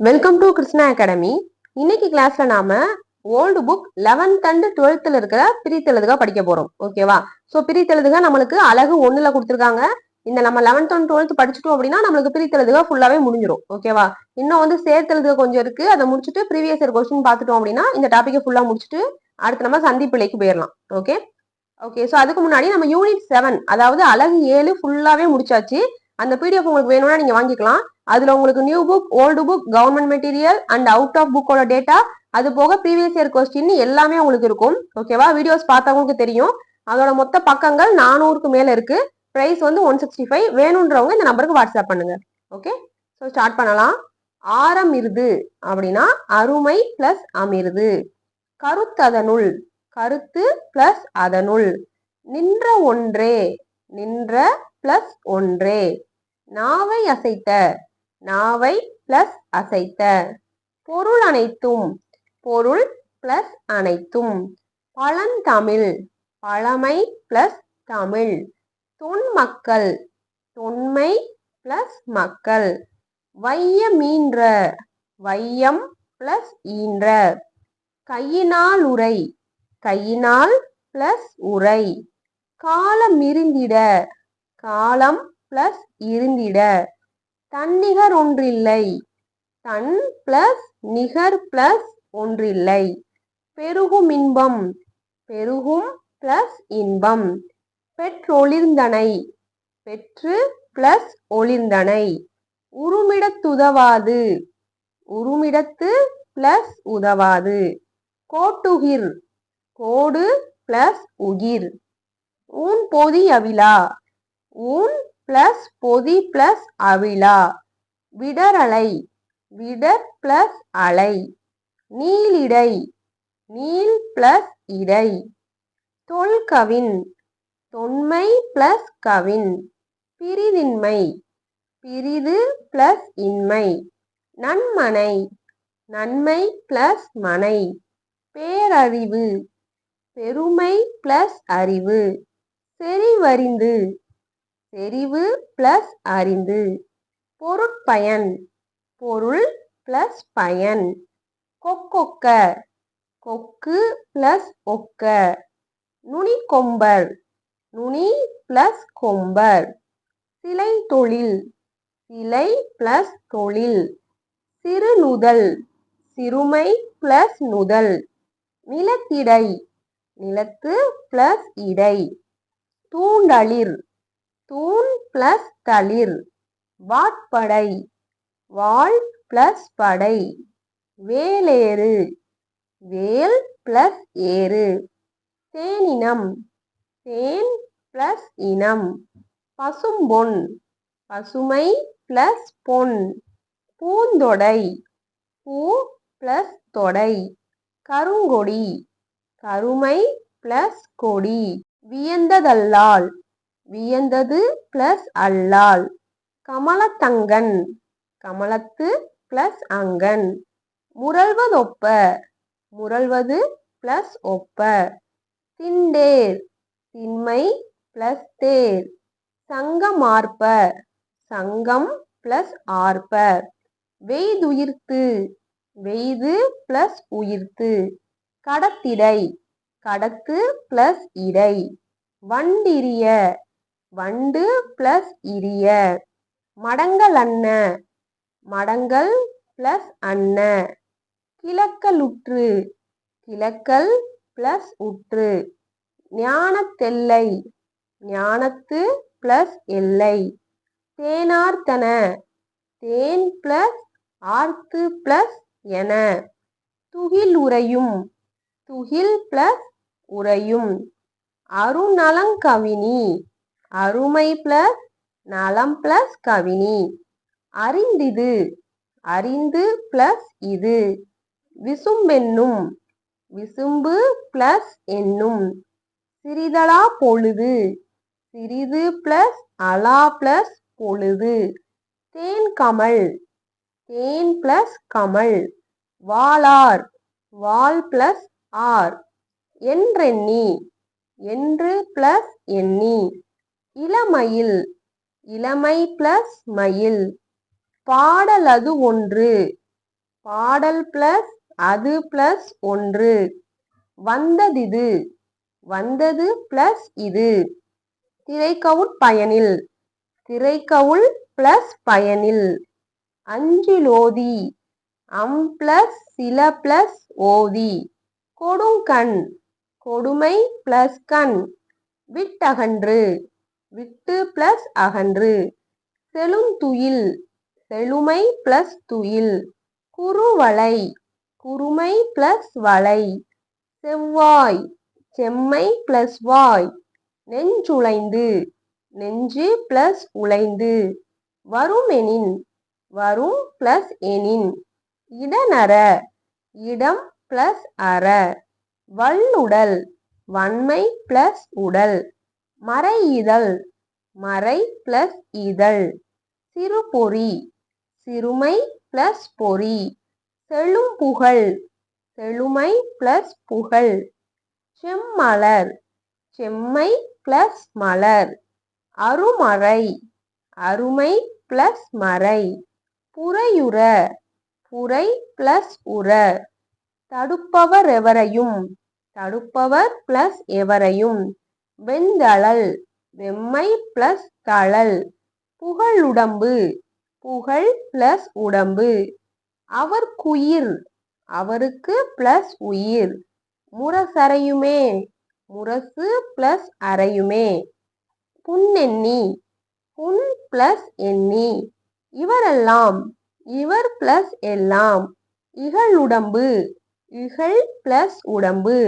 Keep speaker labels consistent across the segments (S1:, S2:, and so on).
S1: Welcome to Krishna academy இன்னைக்கு கிளாஸ்ல நாம ஓல்டு புக் லெவன்த் அண்ட் டுவெல்த்ல இருக்கிற பிரித்தெழுதுக படிக்க போறோம். ஓகேவா ஸோ பிரித்தெழுதுக நம்மளுக்கு அழகு ஒண்ணுல கொடுத்துருக்காங்க. இந்த நம்ம லெவன்த் அண்ட் டுவெல்த் படிச்சுட்டோம் அப்படின்னா நம்மளுக்கு பிரித்தெழுதுக ஃபுல்லாவே முடிஞ்சிடும் ஓகேவா இன்னும் வந்து சேர்த்தெழுதுக கொஞ்சம் இருக்கு. அதை முடிச்சுட்டு ப்ரீவியஸ் இயர் கொஸ்டின் பார்த்துட்டோம் அப்படின்னா இந்த டாப்பிக்கை ஃபுல்லா முடிச்சுட்டு அடுத்து நம்ம சந்திப்பிள்ளைக்கு போயிடலாம் ஓகே ஓகே ஸோ அதுக்கு முன்னாடி நம்ம யூனிட் செவன் அதாவது அழகு ஏழு ஃபுல்லாவே முடிச்சாச்சு. அந்த பிடிஎஃப் உங்களுக்கு வேணும்னா நீங்க வாங்கிக்கலாம். அதுல உங்களுக்கு new book old book government material and out of புக்கோட டேட்டா அது போக ப்ரீவியஸ் இயர் கொஸ்டின் எல்லாமே உங்களுக்கு இருக்கும். ஓகேவா வீடியோஸ் பார்த்தவங்களுக்கு தெரியும். அதோட மொத்த பக்கங்கள் நானூறுக்கு மேல இருக்கு. ப்ரைஸ் வந்து ஒன் சிக்ஸ்டி ஃபைவ் வேணுன்றவங்க இந்த நம்பருக்கு வாட்ஸ்அப் பண்ணுங்க. ஓகே ஸோ ஸ்டார்ட் பண்ணலாம். ஆரம் இருது அப்படின்னா அருமை பிளஸ் அமிர்து. கருத்ததனுள் கருத்து பிளஸ் அதனுள். நின்ற ஒன்றே நின்ற பிளஸ் ஒன்றே. நாவை அசைத்த நாவை பிளஸ் அசைத்த. பொருள் அனைத்தும் பொருள் பிளஸ் அனைத்தும். பழந்தமிழ் பழமை பிளஸ் தமிழ். தொன்மக்கள் தொன்மை பிளஸ் மக்கள். வையமீன்ற வையம் பிளஸ் ஈன்ற. கையினால் உரை கையினால் பிளஸ் உரை. காலம் இருந்திட காலம் பிளஸ் இருந்திட. தன்னிகர் ஒன்றில்லை. தன் பிளஸ் நிகர் பிளஸ் ஒன்றில்லை. பெருகும் இன்பம் பெருகும் பிளஸ் இன்பம். பெற்றொளிர்ந்தனை பெற்று பிளஸ் ஒளிர்ந்தனை உருமிடத்துதவாது உருமிடத்து பிளஸ் உதவாது. கோட்டுகிர் கோடு பிளஸ் உகிர். ஊன் பொதி அவிழா ஊன் பிளஸ் பொதி பிளஸ் அவிழா விடரலை விடர் பிளஸ் அலை. நீலிடை நீல் பிளஸ் இடை. தொல்கவின். தொன்மை பிளஸ் கவின். பிரிதின்மை. பிரிது பிளஸ் இன்மை. நன்மனை. நன்மை பிளஸ் மனை. பேரறிவு. பெருமை பிளஸ் அறிவு. செறிவறிந்து தெரிவு பிளஸ் அறிந்து பொருட்பயன் பொருள் பிளஸ் பயன். கொக்கொக்க கொக்கு பிளஸ் ஒக்க. நுனிக்கொம்பர் நுனி பிளஸ் கொம்பர். சிலை தொழில் சிலை பிளஸ் தொழில். சிறுநுதல் சிறுமை பிளஸ் நுதல். நிலத்திடை நிலத்து பிளஸ் இடை. தூண்டளிர் தூண் பிளஸ் தளிர். வாட்படை. வால் பிளஸ் படை. வேலேறு. வேல் பிளஸ் ஏறு. தேனினம். தேன் பிளஸ் இனம். பசும்பொன். பசுமை பிளஸ் பொன். பூந்தொடை. பூ பிளஸ் தொடை. கருங்கொடி. கருமை பிளஸ் கொடி. வியந்ததல்லால். வியந்தது பிளஸ் அல்லால். கமலத்தங்கன். கமலத்து பிளஸ் அங்கன். முரல்வதொப்ப. முரல்வது பிளஸ் ஒப்ப. திண்டேர். திண்மை பிளஸ் தேர். சங்கமார்ப்ப. சங்கம் பிளஸ் ஆர்ப்ப. வெய்துயிர்த்து. வெய்து பிளஸ் உயிர்த்து. கடத்திடை. கடத்து பிளஸ் இடை. வண்டிரிய. வண்டு பிளஸ் இரிய. மடங்கள் அண்ண மடங்கள் பிளஸ் அண்ண கிழக்கலுற்று கிழக்கல் பிளஸ் உற்று. ஞானத்தெல்லை ஞானத்து பிளஸ் எல்லை. தேனார்த்தன தேன். பிளஸ் ஆர்த்து பிளஸ் என. துகில் உறையும். துகில் பிளஸ் உறையும். அருநலங்கவினி அருமை பிளஸ் நலம் பிளஸ் கவினி. அறிந்திது அறிந்து பிளஸ் இது. விசும்பென்னும் விசும்பு பிளஸ் என்னும். சிறிதலா பொழுது சிறிது பிளஸ் அலா பிளஸ் பொழுது. தேன் கமல் தேன் பிளஸ் கமல். வாளார் வால் பிளஸ் ஆர். என்றெண்ணி என்று பிளஸ் எண்ணி. இளமயில் இளமை பிளஸ் மயில். பாடல் அது ஒன்று. பாடல் பிளஸ் அது பிளஸ் ஒன்று. வந்ததிது வந்தது பிளஸ் இது. திரைக்கவுட் பயனில். திரைக்கவுள் பிளஸ் பயனில். அஞ்சிலோதி. அம் பிளஸ் சில பிளஸ் ஓதி. கொடுங்கண். கொடுமை பிளஸ் கண். விட்டகன்று. விட்டு பிளஸ் அகன்று. செழுந்துயில் செழுமை பிளஸ் துயில். குறுவளை குறுமை பிளஸ் வளை. செவ்வாய் செம்மை பிளஸ் வாய். நெஞ்சுளைந்து நெஞ்சு பிளஸ் உழைந்து வருமெனின் வரும் பிளஸ் எனின். இடனற இடம் பிளஸ் அற. வல்லுடல் வன்மை பிளஸ் உடல். மறை இதழ் மறை பிளஸ் இதழ். சிறுபொறி சிறுமை பிளஸ் பொறி. செழும்புகழ் செழுமை பிளஸ் புகழ். செம்மலர். செம்மை பிளஸ் மலர். அருமறை. அருமை பிளஸ் மறை. புறையுற. புரை பிளஸ் உர தடுப்பவர் எவரையும். தடுப்பவர் பிளஸ் எவரையும். வெந்தளல் வெம்மை பிளஸ் தளல் புகழுடம்பு புகழ் பிளஸ் உடம்பு. அவர் குயிர் அவருக்கு பிளஸ் உயிர். முரசறையுமே முரசு பிளஸ் அறையுமே. புன்னெண்ணி புன் பிளஸ் எண்ணி. இவரெல்லாம் இவர் பிளஸ் எல்லாம். இகழுடம்பு இகழ் பிளஸ் உடம்பு.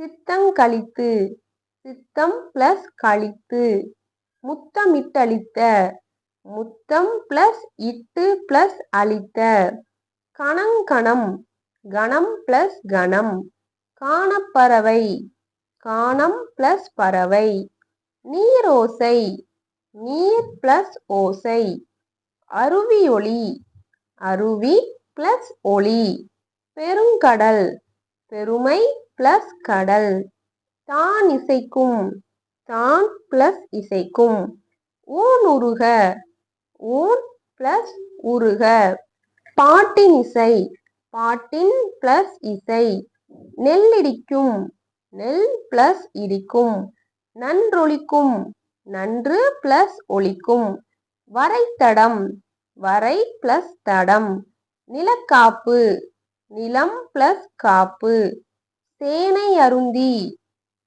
S1: சித்தங்கழித்து சித்தம் பிளஸ் கழித்து. முத்தமிட்டழித்த முத்தம் பிளஸ் இட்டு பிளஸ் அழித்த கணங்கணம் கணம். பிளஸ் கணம். காணப்பறவை காணம் பிளஸ் பறவை. நீரோசை நீர் பிளஸ் ஓசை. அருவி ஒளி. அருவி பிளஸ் ஒளி. பெருங்கடல். பெருமை பிளஸ் கடல். தான் இசைக்கும் தான் பிளஸ் இசைக்கும். ஊன் உருக ஊன் பிளஸ் உருக. பாட்டின் இசை பாட்டின் பிளஸ் இசை. நெல்லிடிக்கும் நெல் பிளஸ் இடிக்கும். நன்றொழிக்கும் நன்று பிளஸ் ஒழிக்கும். வரைத்தடம் வரை பிளஸ் தடம். நிலக்காப்பு நிலம் பிளஸ் காப்பு. சேனை அருந்தி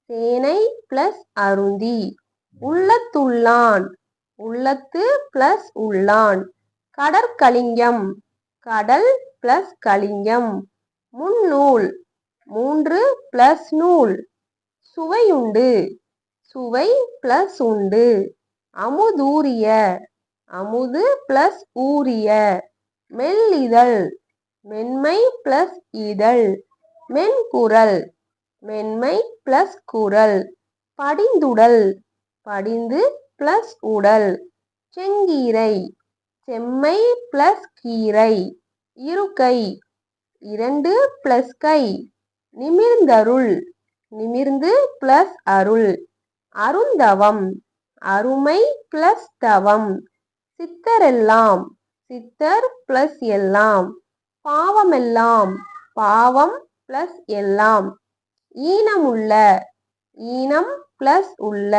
S1: சேனை பிளஸ் அருந்தி. உள்ளத்துள்ளான். உள்ளத்து பிளஸ் உள்ளான். கடற்கலிங்கம். கடல் பிளஸ் கலிங்கம். முன்னூல். மூன்று பிளஸ் நூல். சுவையுண்டு. சுவை பிளஸ் உண்டு. அமுதூரிய. அமுது பிளஸ் ஊரிய. மெல்லிதழ். மென்மை பிளஸ் இதழ். மென்குரல் மென்மை பிளஸ் குரல். படிந்துடல். படிந்து பிளஸ் உடல். செங்கீரை. செம்மை பிளஸ் கீரை. இருக்கை. இரண்டு பிளஸ் கை. நிமிர்ந்தருள். நிமிர்ந்து பிளஸ் அருள். அருந்தவம். அருமை பிளஸ் தவம். சித்தரெல்லாம். சித்தர் பிளஸ் எல்லாம். பாவமெல்லாம். பாவம் பிளஸ் எல்லாம். ஈனம் உள்ள ஈனம் பிளஸ் உள்ள.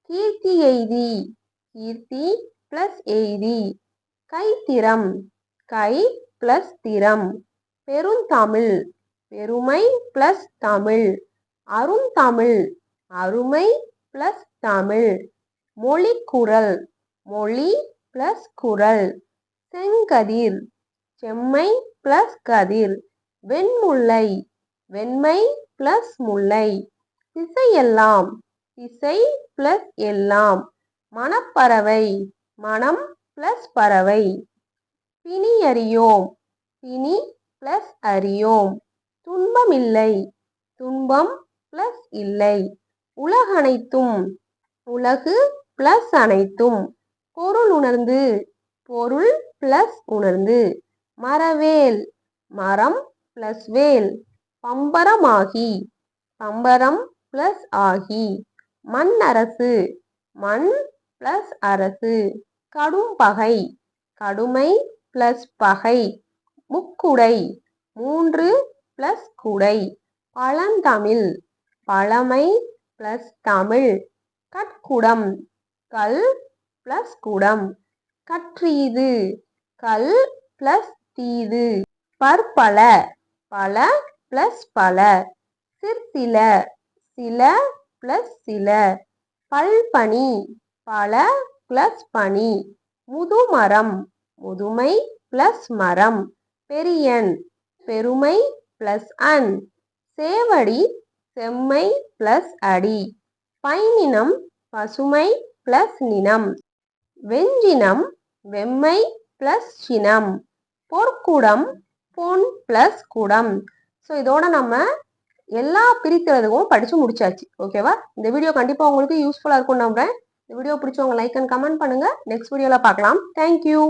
S1: கீர்த்தி எய்தி கீர்த்தி பிளஸ் எய்தி. கைத்திறம் கை பிளஸ் திறம். பெருந்தமிழ் பெருமை பிளஸ் தமிழ். அருந்தமிழ் அருமை பிளஸ் தமிழ். மொழிக்குரல் மொழி பிளஸ் குரல். செங்கதிர் செம்மை பிளஸ் கதிர். வெண்முல்லை வெண்மை பிளஸ் முல்லை. திசையெல்லாம் திசை பிளஸ் எல்லாம் மனப்பறவை மனம் பிளஸ் பறவை. பிணி அறியோம் பிணி பிளஸ் அறியோம். துன்பமில்லை துன்பம் பிளஸ் இல்லை. உலகனைத்தும் உலகு பிளஸ் அனைத்தும். பொருள் உணர்ந்து பொருள் பிளஸ் உணர்ந்து. மரவேல் மரம் பிளஸ் வேல். பம்பரமாகி பம்பரம் பிளஸ் ஆகி மண் அரசு மண் பிளஸ் அரசு கடும் பகை கடுமை பிளஸ் பகை முக்குடை மூன்று பிளஸ் குடை பழந்தமிழ் பழமை பிளஸ் தமிழ் கற்குடம் கல் பிளஸ் குடம் கற்றீது கல் பிளஸ் தீது பற்பல பல பிளஸ் பல. சிற்சில சில பிளஸ் சில. பல்பனி பல பிளஸ் பனி. முதுமரம் முதுமை பிளஸ் மரம். பெரியன் பெருமை பிளஸ் அன். சேவடி செம்மை பிளஸ் அடி. பைனினம் பசுமை பிளஸ் நினம். வெஞ்சினம் வெம்மை பிளஸ் சினம். பொற்குடம் பொன் பிளஸ் குடம். ஸோ இதோட நம்ம எல்லா பிரித்தெழுதுவும் படிச்சு முடிச்சாச்சு. ஓகேவா இந்த வீடியோ கண்டிப்பா உங்களுக்கு யூஸ்ஃபுல்லா இருக்கும் நம்புறேன். இந்த வீடியோ பிடிச்சவங்க லைக் அண்ட் கமெண்ட் பண்ணுங்க. நெக்ஸ்ட் வீடியோல பார்க்கலாம். Thank you